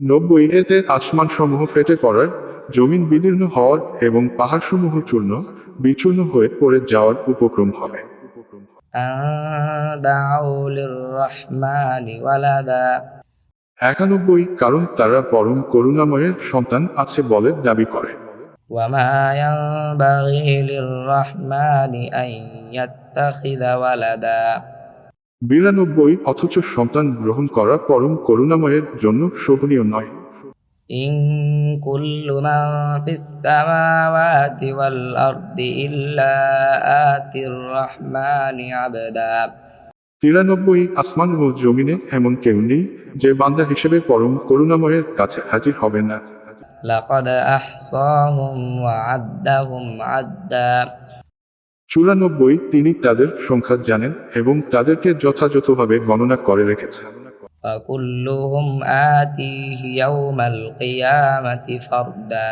নব্বই এতে আসমানসমূহ ফেটে পড়ার জমিন বিদীর্ণ হওয়ার এবং পাহাড়সমূহ চূর্ণ বিচূর্ণ হয়ে পড়ে যাওয়ার উপক্রম হবে। একানব্বই কারণ তারা পরম করুণাময়ের সন্তান আছে বলে দাবি করে। ওয়ামা বিরানব্বই অথচ সন্তান গ্রহণ করা পরম করুণাময়ের জন্য শোভনীয় নয় إن كل من في السماوات والأرض إلا آتي الرحمن عبدا তিরানব্বই আসমান ও জমিনে এমন কেউ নেই যে বান্দা হিসেবে পরম করুণাময়ের কাছে হাজির হবে না لقد أحصاهم وعدهم عدا চুরানব্বই তিনি তাদের সংখ্যা জানেন এবং তাদেরকে যথাযথভাবে গণনা করে রেখেছেন فكلهم آتيه يوم القيامة فردا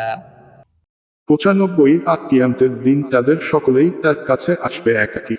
পঁচানব্বই আর কিয়ামতের দিন তাদের সকলেই তার কাছে আসবে একাকী